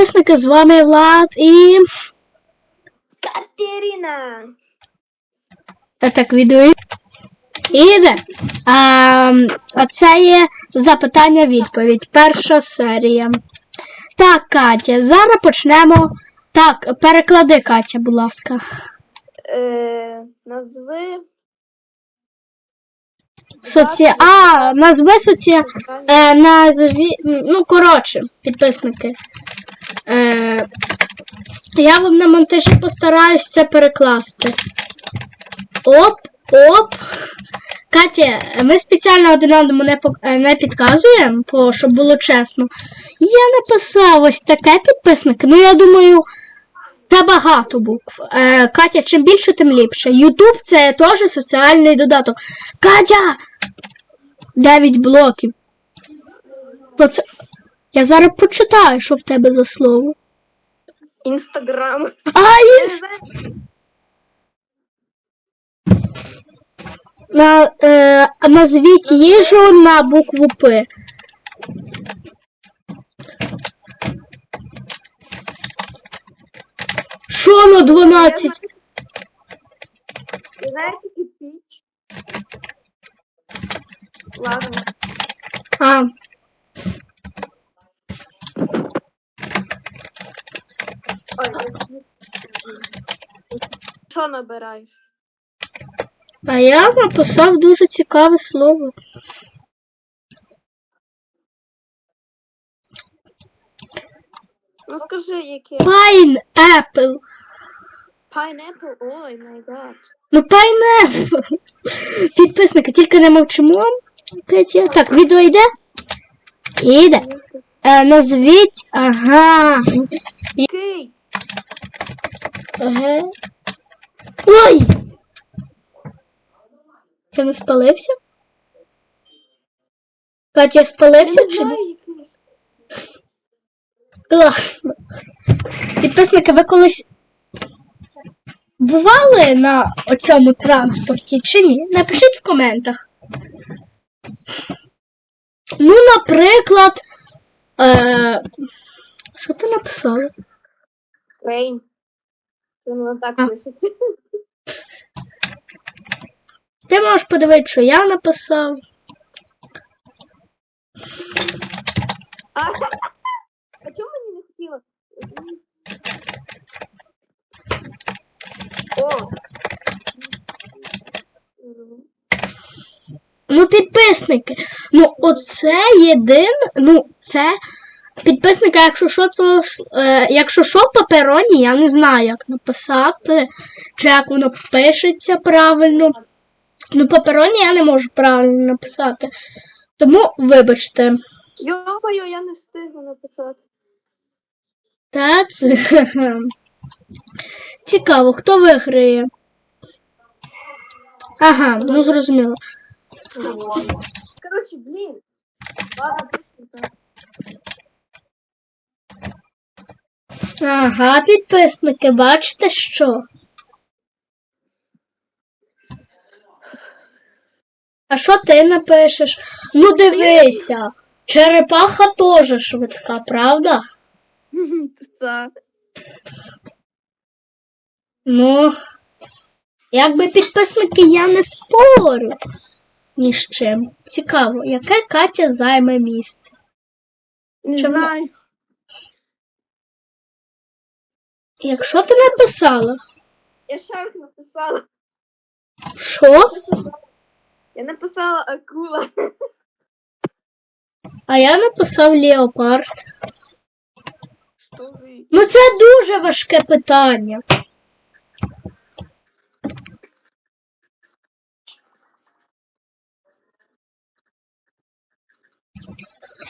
підписники, з вами Влад і. Катерина! А так, відео іде. А, оце є запитання-відповідь. Перша серія. Так, Катя, зараз почнемо. Так, переклади, Катя, будь ласка. Е, назви Соці... А, назви соці... Е, назві... Ну, коротше, підписники. Е, я вам на монтажі постараюсь це перекласти. Оп, оп. Катя, ми спеціально один одному не, е, не підказуємо, щоб було чесно. Я написав ось таке підписники. Ну, я думаю, це багато букв. Е, Катя, чим більше, тим ліпше. Ютуб це теж соціальний додаток. Катя! 9 блоків. Оце... Я зараз почитаю, що в тебе за слово. Інстаграм. А, і... знаю, На, е, назвіть їжу на букву П. Що на 12? Я знаю тільки піч. Ладно. А, Ой, Що набираєш? а я написав дуже цікаве слово. Ну скажи, яке. Pineapple. Pineapple? Ой, май гад. Ну, pineapple. Підписники, тільки не мовчимо. Так, відео йде? Іде. Е, назвіть. Ага. Ага. Ой! Я не спалився? Катя, Я спалився чи ні? Класно. Підписники, ви колись бували на оцьому транспорті чи ні? Напишіть в коментах. Ну, наприклад. Е... Що ти написала? Крейн. Воно так пишеться. Ти можеш подивитися, що я написав. А, а чому мені не хотіла? О! Ну, підписники. Ну, оце єдин. Ну, це. Підписники, якщо що, то е, якщо що, папероні, я не знаю, як написати, чи як воно пишеться правильно. Ну, папероні я не можу правильно написати. Тому, вибачте. Йо-моє, я не встигла написати. Та це. Цікаво, хто виграє? Ага, ну зрозуміло. Коротше, блін. Ага, підписники, бачите що? А що ти напишеш? Ну дивися, черепаха теж швидка, правда? Так. Ну, якби підписники я не спорю ні з чим. Цікаво, яке Катя займе місце? Не Чому? знаю. Якщо ти написала, Я шарк написала. що? Я написала акула. А я написав Леопард. Що ви? Ну це дуже важке питання.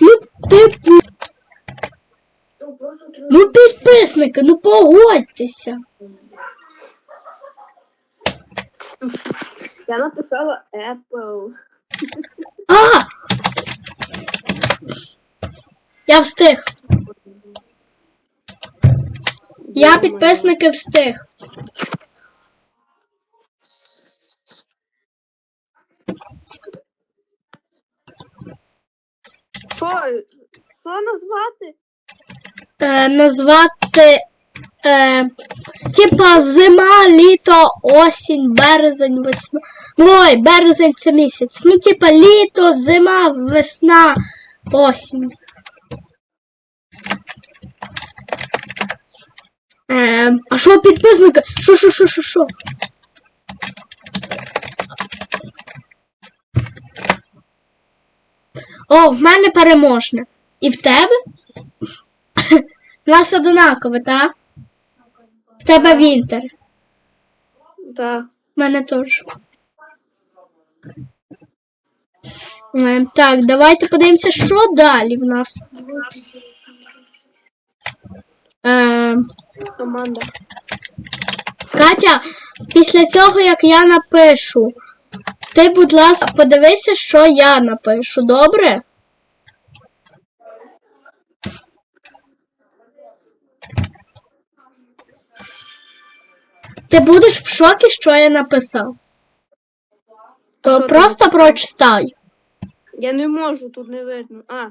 Ну, типу, Що, просто треба- ну підписники, ну погодьтеся. Я написала Apple. А! Я встиг. Я підписники встиг. Що? Що назвати? Е, назвати. Е, типа зима, літо, осінь, березень, весна. Ну, ой, березень це місяць. Ну, типа літо, зима, весна, осінь. Е, а що підписники? Що, що, що, що, що? О, в мене переможне. І в тебе? У нас одинакове, так? В тебе Вінтер. Так. В мене теж. Е, Так, давайте подивимося, що далі в нас. Е, Команда. Катя, після цього, як я напишу, ти, будь ласка, подивися, що я напишу, добре? Ти будеш в шокі, що я написав. То Що просто написав? прочитай. Я не можу, тут не видно. А.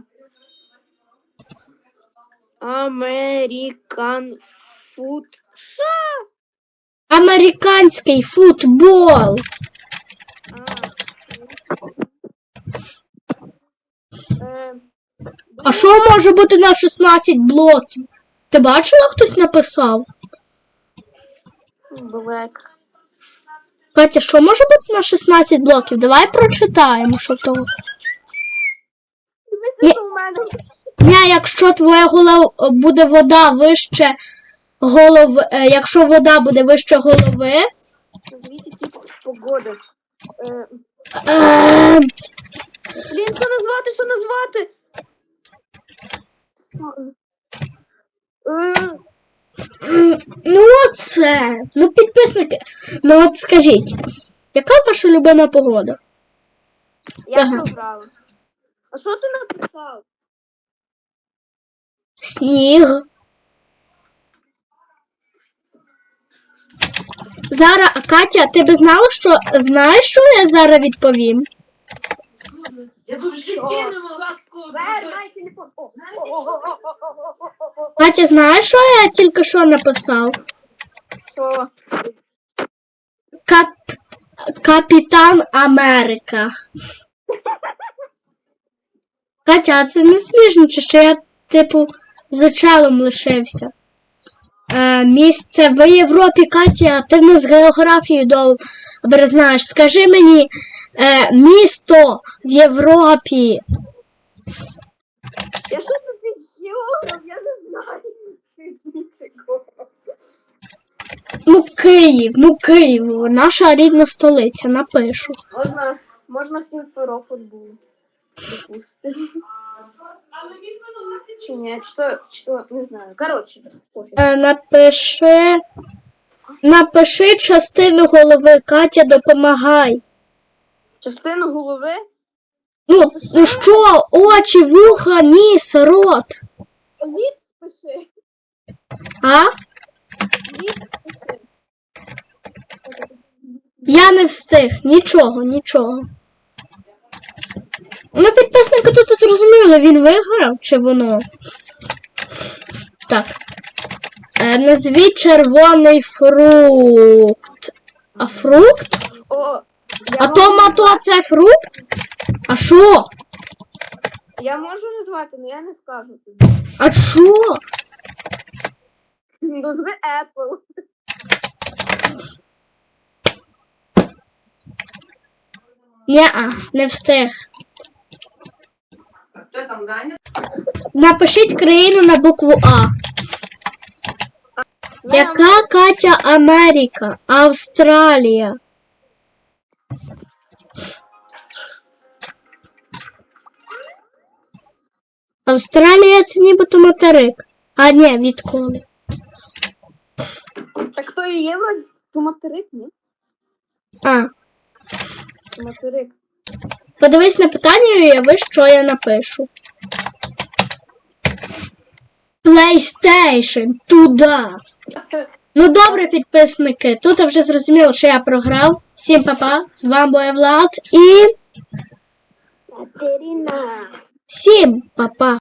Американ фут. Що? Американський футбол. А. Е, А що може бути на 16 блоків? Ти бачила, хтось написав? Блек. Катя, що може бути на 16 блоків? Давай прочитаємо, що то. Ні. Дивися, у мене. Ні, якщо твоя голова буде вода вище голови, е, якщо вода буде вище голови. Типу погоди. Е, Е, блін, що назвати, що назвати? Ну оце. Ну, підписники. Ну от скажіть, яка ваша любима погода? Я ага. програла. А що ти написав? Сніг. Зараз, Катя, ти би знала, що знаєш, що я зараз відповім? Я б в житті не могла такого. Бер, май. О, о, о, о, о, о, о. Катя, знаєш, що я тільки що написав? Що? Кап... Капітан Америка. Катя, а це не смішно, чи що я, типу, за челом лишився. Е, місце в Європі, Катя, ти в нас географію добре знаєш. Скажи мені, е, місто в Європі. Я що тобі географ? Я не. Ну, Київ, ну Київ, наша рідна столиця, напишу. Можна, можна Сімферополь було. Чи ні? Що, що, не знаю. Коротше, пофіг. Е, напиши. Напиши частину голови, Катя, допомагай. Частину голови? Ну, ну що, очі, вуха, ніс, рот. Ліпс пиши. А? Я не встиг. Нічого, нічого. Ну, підписники тут зрозуміли, він виграв чи воно. Так. Е, назвіть червоний фрукт. А фрукт? О, А можу томато це фрукт? А що? Я можу назвати, але я не скажу тобі. А що? Назви Apple. Ні-а, не встиг. А хто там зайнят? Напишіть країну на букву А. Яка Катя Америка? Австралія. Австралія це нібито материк. А ні, відколи. Так то і євро, то материк, ні? А, То материк. подивись на питання і уяви, що я напишу. PlayStation туди. Це Ну добре, підписники. Тут вже зрозуміло, що я програв. Всім па-па, з вами був Влад і Катерина. всім па-па.